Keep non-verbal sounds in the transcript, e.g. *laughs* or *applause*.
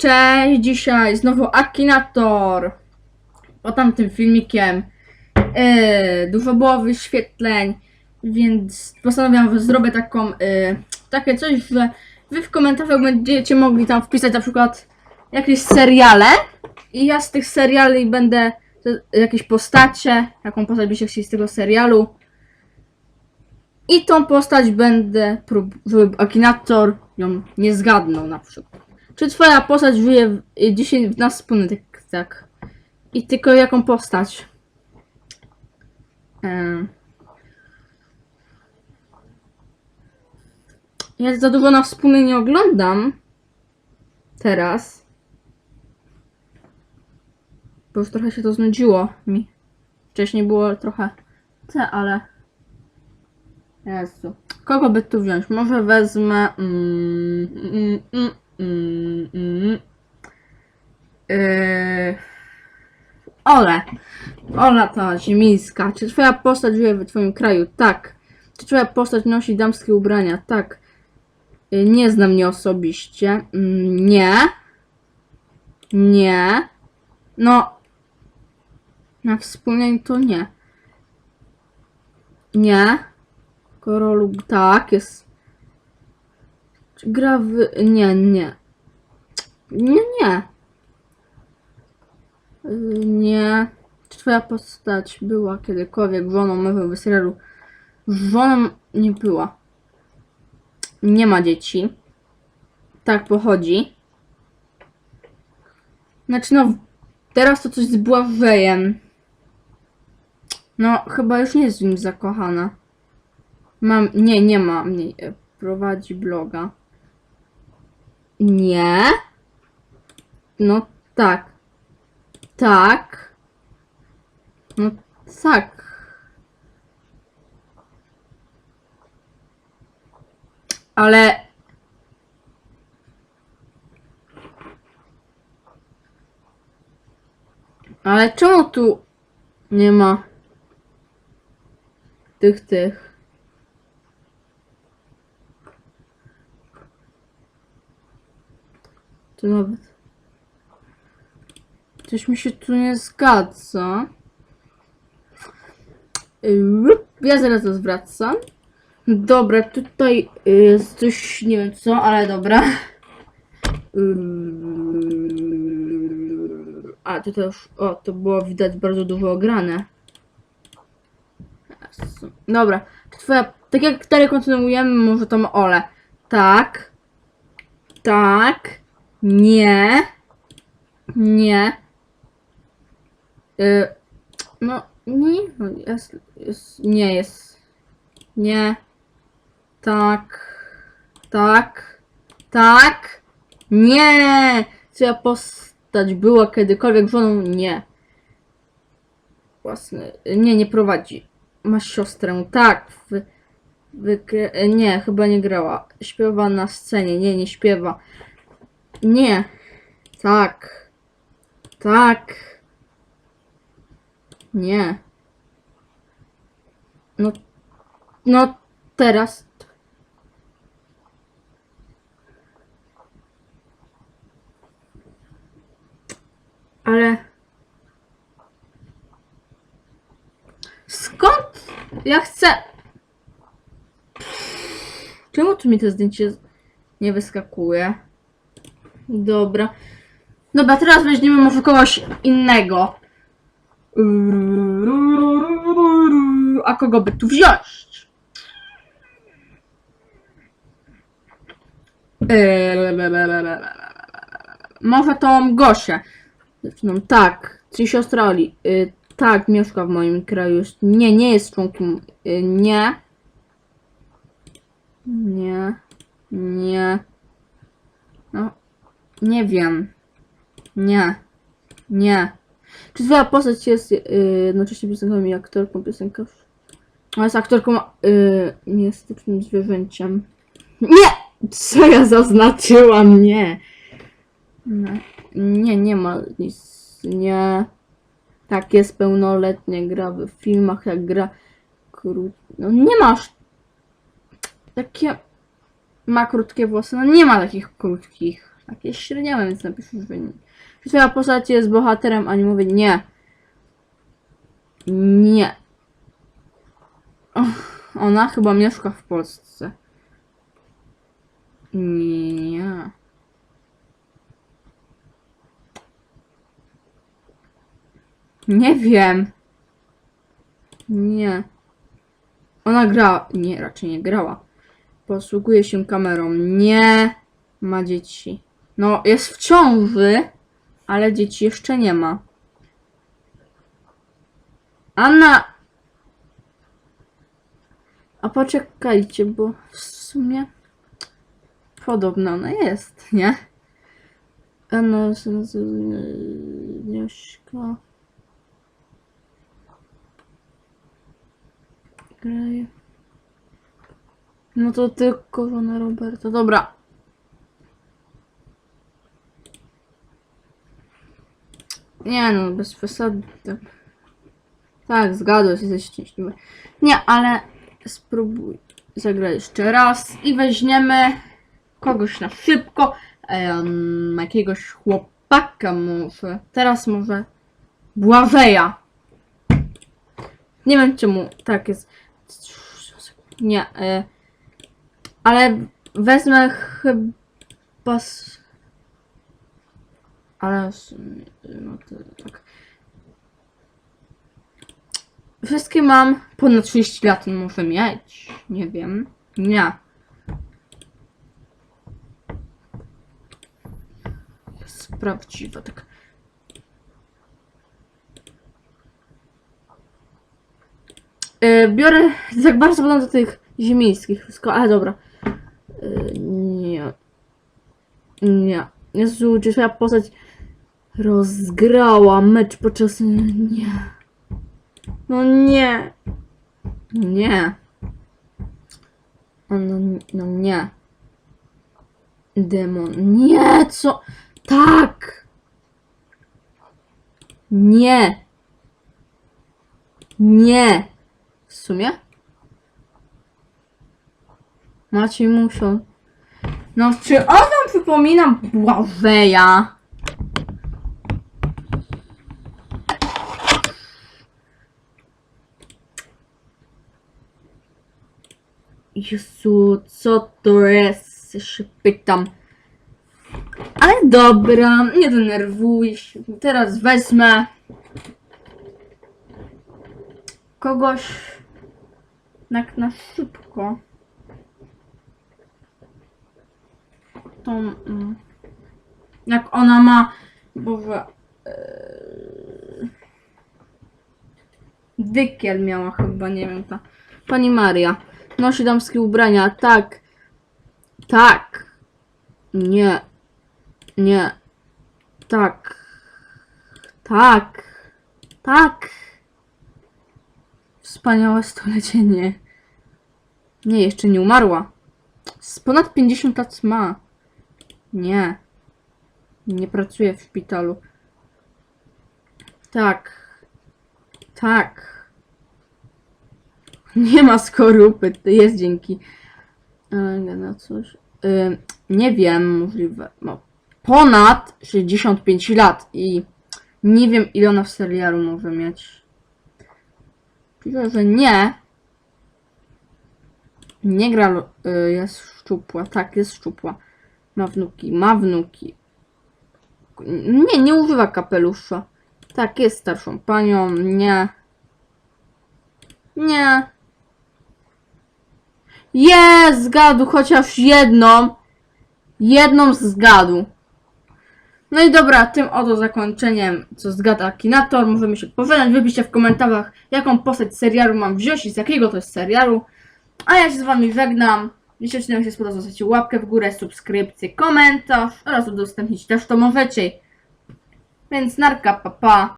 Cześć, dzisiaj znowu Akinator. Po tamtym filmikiem yy, dużo było wyświetleń, więc postanowiłam, że zrobię taką, yy, takie coś, że wy w komentarzach będziecie mogli tam wpisać na przykład jakieś seriale i ja z tych seriali będę jakieś postacie, jaką postać byście chcieli z tego serialu i tą postać będę prób, żeby Akinator ją nie zgadnął na przykład. Czy twoja postać żyje y, dzisiaj w nas wspólny, tak, tak. I tylko jaką postać? Em. Ja za długo na wspólny nie oglądam. Teraz. Bo już trochę się to znudziło mi. Wcześniej było trochę te, ale... Jezu. Kogo by tu wziąć? Może wezmę... Mm, mm, mm, mm, mm. Yy... Ole. Ola ta ziemińska. Czy twoja postać żyje w twoim kraju? Tak. Czy twoja postać nosi damskie ubrania? Tak. Yy, Nie znam mnie osobiście. Mm, Nie. Nie. No. Na wspólnej to nie. Nie. Korolu, tak, jest. Gra w. Nie, nie. Nie, nie. Nie. Czy twoja postać była kiedykolwiek żoną mojego serialu? Żoną nie była. Nie ma dzieci. Tak pochodzi. Znaczy no, teraz to coś z Błażejem. No, chyba już nie jest w nim zakochana. Mam, nie, nie ma mnie. Prowadzi bloga. Nie. No tak. Tak. No tak. Ale. Ale czemu tu nie ma tych tych? To nawet. Coś mi się tu nie zgadza. Ja zaraz to zwracam. Dobra, tutaj jest coś, nie wiem co, ale dobra. A, tutaj już, o, to było widać bardzo dużo ograne. Dobra, twoja, tak jak dalej kontynuujemy, może tam Ole. Tak. Tak. Nie. Nie. Y, no, nie, jest, jest, nie jest. Nie. Tak. Tak. Tak. Nie. Czy postać była kiedykolwiek żoną? Nie. Własny. Nie, nie prowadzi. Masz siostrę. Tak. Nie, chyba nie grała. Śpiewa na scenie. Nie, nie śpiewa. Nie. Tak. Tak. Nie. No. No teraz. Ale. Skąd? Ja chcę. Czemu tu mi to zdjęcie nie wyskakuje? Dobra. Dobra, teraz weźmiemy może kogoś innego. A kogo by tu wziąć? Może tą Gosię. Dziewczyną, tak. Czyli siostra Oli. Y, tak, mieszka w moim kraju. Nie, nie jest członkiem. Y, nie. Nie. Nie. No. Nie wiem. Nie. Nie. Czy twoja postać jest yy, jednocześnie piosenką i aktorką piosenkarz? Ona jest aktorką yy, mistycznym zwierzęciem. Nie! Co ja zaznaczyłam? Nie. Nie, nie, nie ma nic. Nie. Tak, jest pełnoletnie, gra w filmach, jak gra krót... No nie masz takie... Ma krótkie włosy, no nie ma takich krótkich. Jakieś średniałe, więc napiszę, że nie. Twoja postać jest bohaterem animowy? Nie. Nie. Och, ona chyba mieszka w Polsce. Nie. Nie wiem. Nie. Ona gra. Nie, raczej nie grała. Posługuje się kamerą. Nie. Ma dzieci. No, jest w ciąży, ale dzieci jeszcze nie ma. Anna. A poczekajcie, bo w sumie podobna ona jest, nie? Anna. Graje. No to tylko żona Roberta. Dobra. Nie no, bez przesady. Tak, tak zgadłeś, jesteś szczęśliwy. Nie, ale spróbuj zagrać jeszcze raz i weźmiemy kogoś na szybko. Em, jakiegoś chłopaka może. Teraz może Błażeja. Nie wiem czemu tak jest. Nie, e, ale wezmę chyba. Ale. No to tak. Wszystkie mam ponad 30 lat, muszę mieć. Nie wiem. Nie. Jest prawdziwa, tak. E, biorę tak bardzo podam do tych ziemińskich wszystko, ale dobra. E, nie. Nie. Jezu, czy twoja postać rozgrała mecz podczas... Nie. No nie. Nie. No, no nie. Demon. Nie, co? Tak! Nie. Nie. W sumie? Maciej musiał. No, czy on wam przypomina Błażeja? Jezu, co to jest? Się pytam. Ale dobra, nie denerwuj się. Teraz wezmę kogoś tak na szybko. To mm, jak ona ma, Boże, dykiel miała chyba, nie wiem, ta pani Maria. Nosi damskie ubrania, tak, tak, nie, nie, tak, tak, tak. Wspaniałe stolecie, nie. Nie, jeszcze nie umarła. Z ponad 50 lat ma. Nie. Nie pracuje w szpitalu. Tak. Tak. *laughs* Nie ma skorupy, to jest dzięki. Ale no coś. Ym, nie wiem, możliwe. No, ponad 65 lat i nie wiem ile ona w serialu może mieć. Myślę, że nie. Nie gra, lo- y, jest szczupła. Tak, jest szczupła. Ma wnuki, ma wnuki. Nie, nie używa kapelusza. Tak, jest starszą panią. Nie. Nie. Jest, zgadł chociaż jedną. Jedną zgadł. No i dobra, tym oto zakończeniem, co zgada Akinator, możemy się pożegnać. Wypiszcie w komentarzach, jaką postać serialu mam wziąć i z jakiego to jest serialu. A ja się z wami żegnam. Jeśli odcinek się spodobał, zostawcie łapkę w górę, subskrypcję, komentarz oraz udostępnić też to możecie. Więc narka, pa pa.